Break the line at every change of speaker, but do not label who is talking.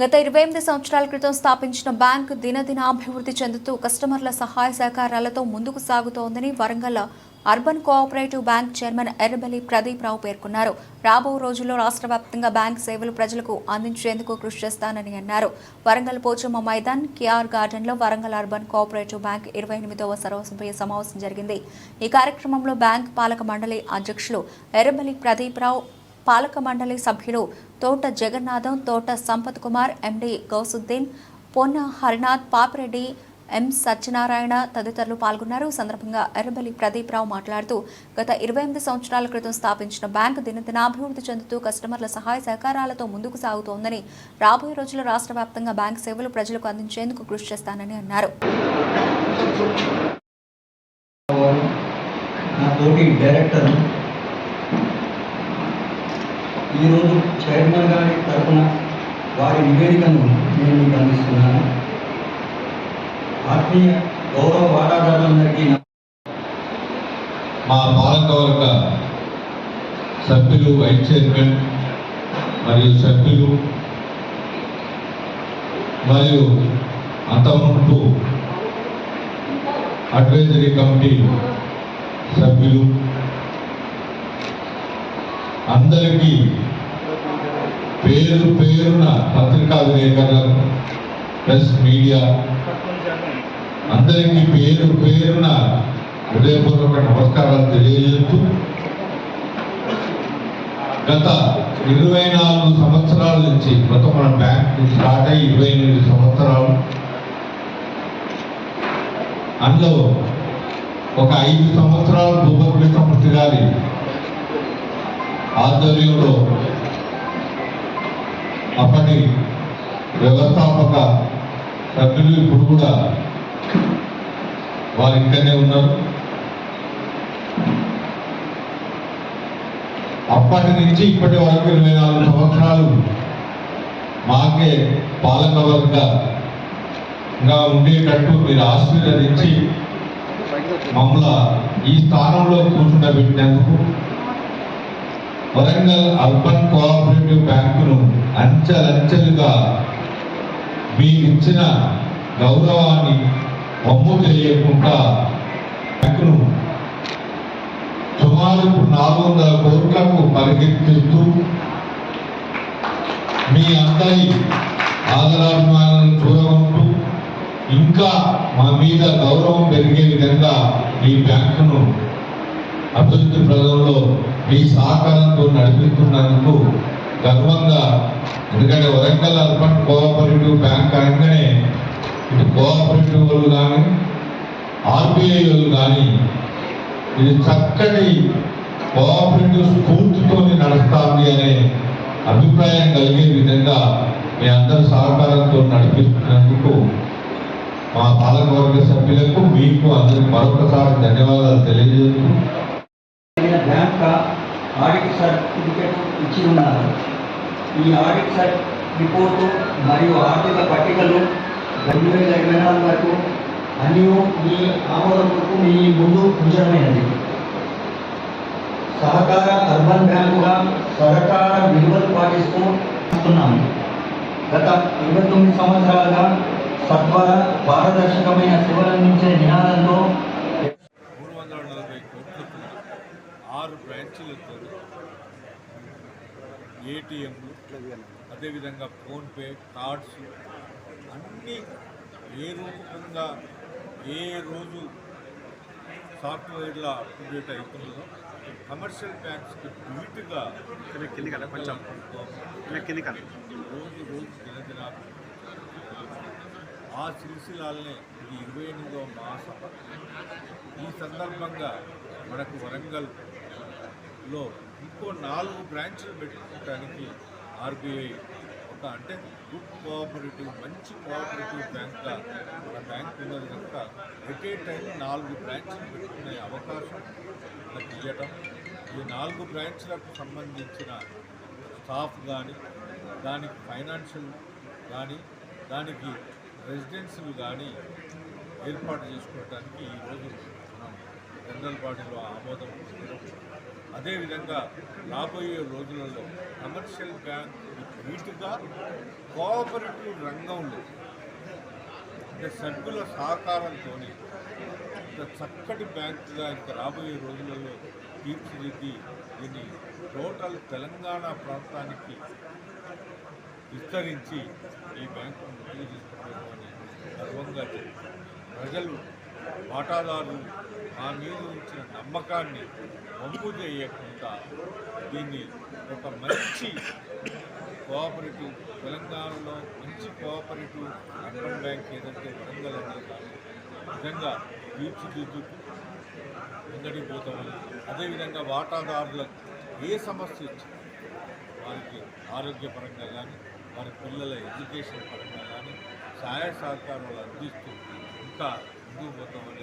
గత ఇరవై ఎనిమిది సంవత్సరాల క్రితం స్థాపించిన బ్యాంకు దినదిన అభివృద్ధి చెందుతూ కస్టమర్ల సహాయ సహకారాలతో ముందుకు సాగుతోందని Warangal urban cooperative bank chairman Errabelli Pradeep Rao పేర్కొన్నారు. రాబో రోజుల్లో రాష్ట్ర వ్యాప్తంగా బ్యాంక్ సేవలు ప్రజలకు అందించేందుకు కృషి చేస్తానని అన్నారు. వరంగల్ పోచమ్మ మైదాన్ కేఆర్ గార్డెన్లో వరంగల్ అర్బన్ కోఆపరేటివ్ బ్యాంక్ ఇరవై ఎనిమిదవ సర్వసభ్య సమావేశం జరిగింది. ఈ కార్యక్రమంలో బ్యాంక్ పాలక మండలి అధ్యక్షులు ఎర్రబెల్లి ప్రదీప్ రావు పాలక మండలి సభ్యులు తోట జగన్నాథం తోట సంపత్ కుమార్ ఎండి గౌసుద్దీన్ పొన్న హరినాథ్ పాపిరెడ్డి ఎం సత్యనారాయణ తదితరులు పాల్గొన్నారు. సందర్భంగా ఎర్రబెల్లి ప్రదీప్ రావు మాట్లాడుతూ గత ఇరవై ఎనిమిది సంవత్సరాల క్రితం స్థాపించిన బ్యాంకు దినదినాభివృద్ధి చెందుతూ కస్టమర్ల సహాయ సహకారాలతో ముందుకు సాగుతోందని రాబోయే రోజుల్లో రాష్ట్ర వ్యాప్తంగా బ్యాంక్ సేవలు ప్రజలకు అందించేందుకు కృషి చేస్తానని అన్నారు.
డైరెక్టర్ ఈరోజు చైర్మన్ గారి తరఫున వారి నివేదికను నేను మీకు అందిస్తున్నాను. ఆత్మీయ గౌరవ వాటాదారులందరికీ
మా పాలకవర్గ సభ్యులు వైస్ చైర్మన్ మరియు సభ్యులు మరియు అంతకుముందు అడ్వైజరీ కమిటీ సభ్యులు అందరికీ పేరు పేరున పత్రికా విలేకరులకు ప్రెస్ మీడియా అందరికీ పేరు పేరున హృదయపూర్వక నమస్కారాలు తెలియజేస్తూ గత ఇరవై నాలుగు సంవత్సరాల నుంచి గత మన బ్యాంక్ స్టార్ట్ అయ్యి ఇరవై ఎనిమిది సంవత్సరాలు అందులో ఒక ఐదు సంవత్సరాలు భూపతి సంస్థ గారి ఆధ్వర్యంలో అప్పటి వ్యవస్థాపక సభ్యులు ఇప్పుడు కూడా వారు ఇక్కడనే ఉన్నారు. అప్పటి నుంచి ఇప్పటి వరకు ఇరవై నాలుగు సంవత్సరాలు మాకే పాలకవర్గంగా ఉండేటట్టు మీరు ఆశీర్వదించి మమ్మల్ని ఈ స్థానంలో కూర్చుండబెట్టినందుకు వరంగల్ అర్బన్ కోఆపరేటివ్ బ్యాంకును అంచెలంచెలుగా మీ ఇచ్చిన గౌరవాన్ని వమ్ము చేయకుండా బ్యాంకును సుమారు నాలుగు వందల కోట్లకు పరిగెత్తిస్తూ మీ అందరి ఆదరాభిమానాలను చూడగొంటూ ఇంకా మా మీద గౌరవం పెరిగే విధంగా ఈ బ్యాంకును అభివృద్ధి ప్రజల్లో మీ సహకారంతో నడిపిస్తున్నందుకు గర్వంగా ఎందుకంటే వరంగల్ అర్బన్ కోఆపరేటివ్ బ్యాంక్ అనగానే ఇటు కోఆపరేటివ్ వాళ్ళు కానీ ఆర్బీఐ వాళ్ళు కానీ ఇది చక్కటి కోఆపరేటివ్ స్ఫూర్తితో నడుస్తుంది అనే అభిప్రాయం కలిగే విధంగా మీ అందరి సహకారంతో నడిపిస్తున్నందుకు మా పాలకవర్గ సభ్యులకు మీకు అందరికి మరొకసారి ధన్యవాదాలు తెలియజేస్తూ
బ్యాంక్ ఆడిట్ సర్టిఫికేట్ ఇచ్చి ఉన్నారు. ఈ ఆడిట్ సర్ రిపోర్టు మరియు ఆర్థిక పట్టికలు రెండు వేల ఇరవై నాలుగు వరకు అన్నీ మీ ఆమోదంకు మీ ముందు ఉంచడమైనది సహకార అర్బన్ బ్యాంకుగా సహకార విలువలు పాటిస్తూ వస్తున్నాము. గత ఇరవై తొమ్మిది సంవత్సరాలుగా సత్వర పారదర్శకమైన సేవలందించే నినాదంతో
బ్రాంచీలతో ఏటీఎంలు అదేవిధంగా ఫోన్పే కార్డ్స్ అన్నీ ఏ రూపకంగా ఏ రోజు సాఫ్ట్వేర్లో అప్డేట్ అవుతుందో కమర్షియల్ బ్యాంక్స్కి
కొంచెం. వెళ్ళ.
రోజు రోజు దినదిన ఆ సిరిసిలాలనే ఇది ఇరవై ఎనిమిదవ మాసం. ఈ సందర్భంగా మనకు లో ఇంకో నాలుగు బ్రాంచ్లు పెట్టుకోవడానికి ఆర్బీఐ ఒక అంటే గుడ్ కోఆపరేటివ్ మంచి కోఆపరేటివ్ బ్యాంక్గా మన బ్యాంక్ ఉన్నది కనుక ఎట్ ఏ టైం నాలుగు బ్రాంచ్లు పెట్టుకునే అవకాశం మనకు ఇవ్వటం ఈ నాలుగు బ్రాంచ్లకు సంబంధించిన స్టాఫ్ కానీ దానికి ఫైనాన్షియల్ కానీ దానికి రెసిడెన్సీలు కానీ ఏర్పాటు చేసుకోవడానికి ఈరోజు మనం జనరల్ బాడీలో ఆమోదం అదేవిధంగా రాబోయే రోజులలో కమర్షియల్ బ్యాంక్ వీటిగా కోఆపరేటివ్ రంగంలో సభ్యుల సహకారంతో ఇంత చక్కటి బ్యాంకుగా ఇంకా రాబోయే రోజులలో తీర్చిదిద్ది దీన్ని టోటల్ తెలంగాణ ప్రాంతానికి విస్తరించి ఈ బ్యాంకును ముందుకు తీసుకుపోతామని గర్వంగా చెప్తాను ప్రజలు వాటాదారులు నా మీద ఉంచిన నమ్మకాన్ని వంపు చేయకుండా దీన్ని ఒక మంచి కోఆపరేటివ్ తెలంగాణలో మంచి కోఆపరేటివ్ అర్బన్ బ్యాంక్ ఏదైతే వరంగల్ అనేది దాన్ని నిజంగా తీర్చిదిద్దు ముందడికి పోతామని అదేవిధంగా వాటాదారులకు ఏ సమస్య వచ్చినా వారికి ఆరోగ్యపరంగా కానీ వారి పిల్లల ఎడ్యుకేషన్ పరంగా కానీ సహాయ సహకారాలు అందిస్తూ ఇంకా ముందుకు పోతామని